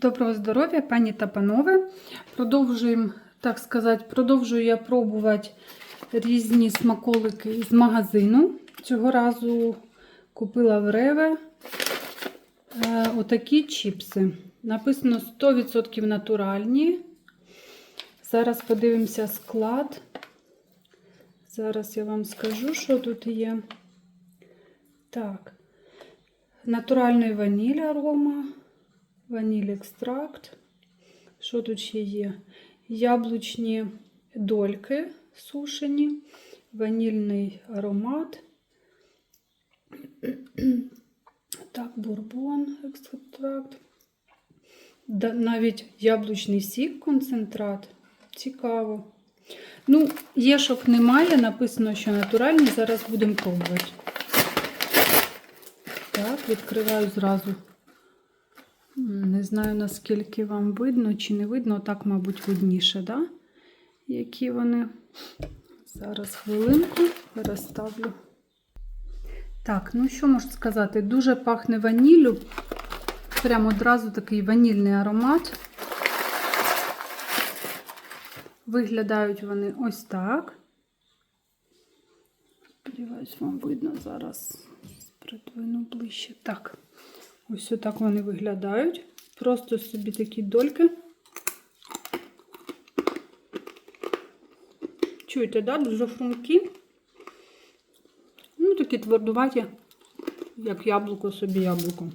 Доброго здоров'я, пані та панове. Продовжуємо, так сказати, продовжую я пробувати різні смаколики з магазину. Цього разу купила в Реве е, отакі чіпси. Написано 100% натуральні. Зараз подивимося склад. Зараз я вам скажу, що тут є. Так, натуральний ваніль арома. Ваніль екстракт. Що тут ще є? Яблучні дольки сушені, ванільний аромат. Так, бурбон екстракт. Навіть яблучний сік, концентрат. Цікаво. Ну, єшок немає, написано, що натуральні. Зараз будемо пробувати. Так, відкриваю зразу. Не знаю, наскільки вам видно чи не видно. Так, мабуть, видніше, да? які вони. Зараз хвилинку переставлю. Так, ну що можу сказати? Дуже пахне ваніллю. Прямо одразу такий ванільний аромат. Виглядають вони ось так. Сподіваюсь, вам видно зараз. Придвину ближче. Так. Ось отак вони виглядають. Просто собі такі дольки. Чуєте, да? Дуже хрумкі. Ну, такі твердуваті, як яблуко собі яблуко.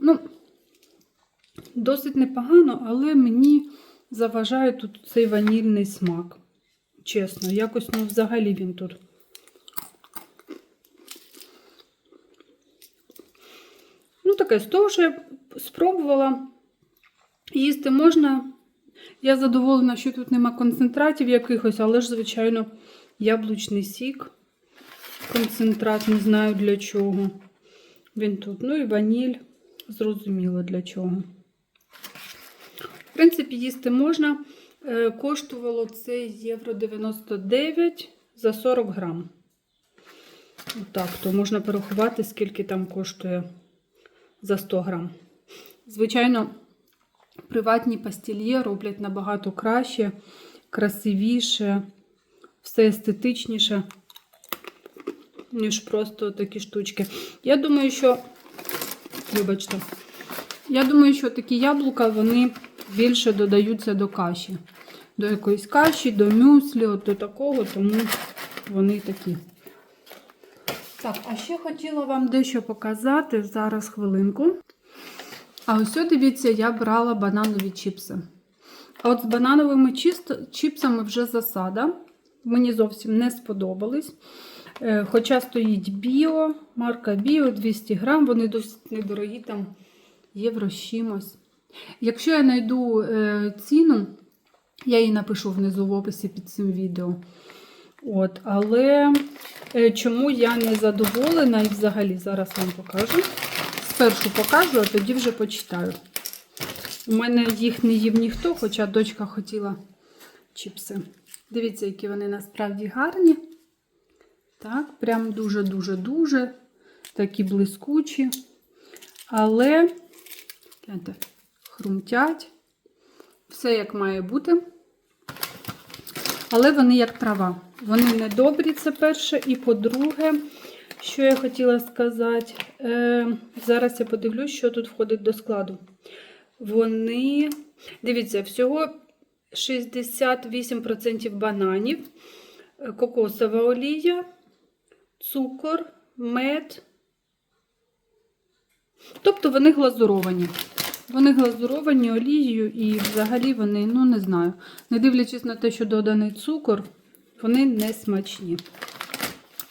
Ну, досить непогано, але мені заважає тут цей ванільний смак. Чесно, якось ну, взагалі він тут. Ну, таке, з того, що я спробувала їсти можна. Я задоволена, що тут нема концентратів якихось, але ж, звичайно, яблучний сік. Концентрат, не знаю для чого. Він тут. Ну і ваніль, зрозуміло для чого. В принципі, їсти можна. Е, Коштувало це євро 99 за 40 грам. Так, то можна порахувати, скільки там коштує за 100 грам. Звичайно, приватні пастільє роблять набагато краще, красивіше, все естетичніше, ніж просто такі штучки. Я думаю, що, вибачте, я думаю, що такі яблука, вони більше додаються до каші. До якоїсь каші, до мюслі, от до такого, тому вони такі. Так, а ще хотіла вам дещо показати. Зараз хвилинку. А ось, дивіться, я брала бананові чіпси. А от з банановими чіпсами вже засада. Мені зовсім не сподобались. Е, Хоча стоїть біо, марка Біо 200 грам, вони досить недорогі, там євро чимось. Якщо я знайду е, ціну, я її напишу внизу в описі під цим відео. От, Але чому я не задоволена і взагалі зараз вам покажу. Спершу покажу, а тоді вже почитаю. У мене їх не їв ніхто, хоча дочка хотіла чіпси. Дивіться, які вони насправді гарні. Так, прям дуже-дуже-дуже такі блискучі. Але, гляньте, хрумтять. Все як має бути. Але вони як трава. Вони не добрі, це перше. І по-друге, що я хотіла сказати, е, зараз я подивлюсь, що тут входить до складу. Вони, дивіться, всього 68% бананів, кокосова олія, цукор, мед. Тобто вони глазуровані. Вони глазуровані олією і взагалі вони, ну не знаю, не дивлячись на те, що доданий цукор, вони не смачні.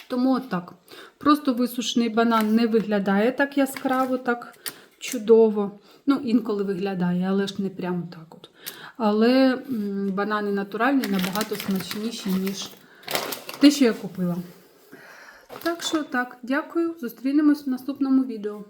Тому отак. Просто висушений банан не виглядає так яскраво, так чудово. Ну, інколи виглядає, але ж не прямо так. от. Але банани натуральні набагато смачніші, ніж те, що я купила. Так що так, дякую. Зустрінемось в наступному відео.